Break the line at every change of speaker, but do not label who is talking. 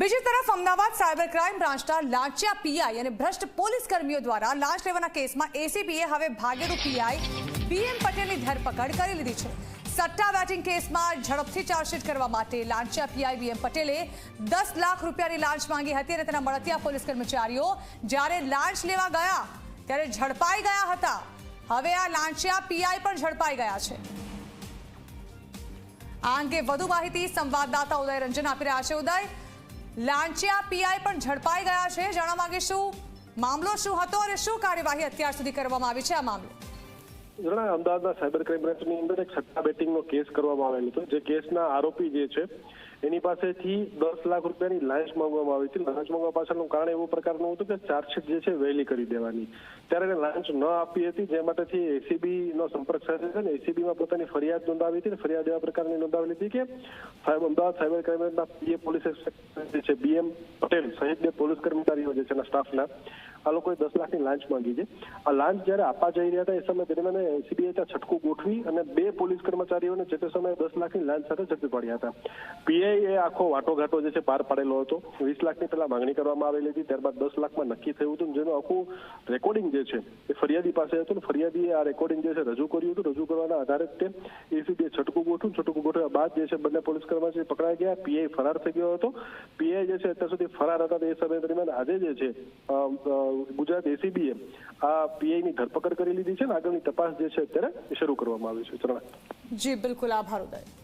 બીજી તરફ Ahmedabad cyber crime બ્રાન્ચના લાંચિયા પીઆઈ અને ભ્રષ્ટ પોલીસ કર્મીઓ દ્વારા લાંચ લેવાના કેસમાં એસીબીએ હવે ભાગેડુ પીઆઈ બીએમ પટેલની ધરપકડ કરી લીધી છે. સટ્ટા બેટિંગ કેસમાં ઝડપથી ચાર્જશીટ કરવા માટે લાંચિયા પીઆઈ બીએમ પટેલે દસ લાખ રૂપિયાની લાંચ માંગી હતી અને તેના મળતિયા પોલીસ કર્મચારીઓ જ્યારે લાંચ લેવા ગયા, ત્યારે ઝડપાઈ ગયા હતા. હવે આ લાંચિયા પીઆઈ પણ ઝડપાઈ ગયા છે. આ અંગે વધુ માહિતી સંવાદદાતા ઉદય રંજન આપી રહ્યા છે. ઉદય લાંચિયા પીઆઈ પણ ઝડપાઈ ગયા છે. જાણવા માંગીશું, મામલો શું હતો અને શું કાર્યવાહી અત્યાર સુધી કરવામાં આવી છે આ મામલે?
જણા અમદાવાદના સાયબર ક્રાઇમ બ્રાન્ચની અંદર એક સટ્ટા બેટિંગનો કેસ કરવામાં આવેલો હતો. જે કેસના આરોપી જે છે, એની પાસેથી દસ લાખ રૂપિયાની લાંચ માંગવામાં આવી હતી. લાંચ માંગવા પાછળનું કારણ એવું પ્રકારનું હતું કે ચાર્જશીટ જે છે વહેલી કરી દેવાની. ત્યારે એને લાંચ ન આપી હતી, જે માટેથી એસીબી નો સંપર્ક સાથે છે ને એસીબીમાં પોતાની ફરિયાદ નોંધાવી હતી ફરિયાદ એવા પ્રકારની નોંધાવેલી હતી કે સાહેબ, અમદાવાદ સાયબર ક્રાઇમ બ્રાન્ચના પીએ પોલીસ જે છે બીએમ પટેલ સહિત બે પોલીસ કર્મચારીઓ જે છે એના સ્ટાફના આ લોકોએ દસ લાખની લાંચ માંગી છે. આ લાંચ જયારે આપવા જઈ રહ્યા હતા એ સમય દરમિયાન એસીબીએ ત્યાં છટકું ગોઠવી અને બે પોલીસ કર્મચારીઓને જે તે સમયે દસ લાખની લાંચ સાથે ઝડપી પાડ્યા હતા. પીઆઈ એ આખો વાટોઘાટો જે છે પાર પાડેલો હતો. વીસ લાખની પહેલા માંગણી કરવામાં આવેલી હતી. ત્યારબાદ દસ લાખમાં નક્કી થયું હતું. જેનું આખું રેકોર્ડિંગ જે છે એ ફરિયાદી પાસે હતું ફરિયાદીએ આ રેકોર્ડિંગ જે છે રજૂ કર્યું હતું. રજૂ કરવાના આધારે તે એસીબીએ છટકું ગોઠવ્યું. છટકું ગોઠવ્યા બાદ જે છે બંને પોલીસ કર્મચારી પકડાઈ ગયા. પીઆઈ ફરાર થઈ ગયો હતો. પીઆઈ જે છે અત્યાર સુધી ફરાર હતા એ સમય દરમિયાન આજે જે છે ગુજરાત એસીબીએ આ પીઆઈ ની ધરપકડ કરી લીધી છે ને આગળની તપાસ જે છે અત્યારે શરૂ કરવામાં આવી છે. ચરણ.
જી, બિલકુલ. આભાર, ઉદય.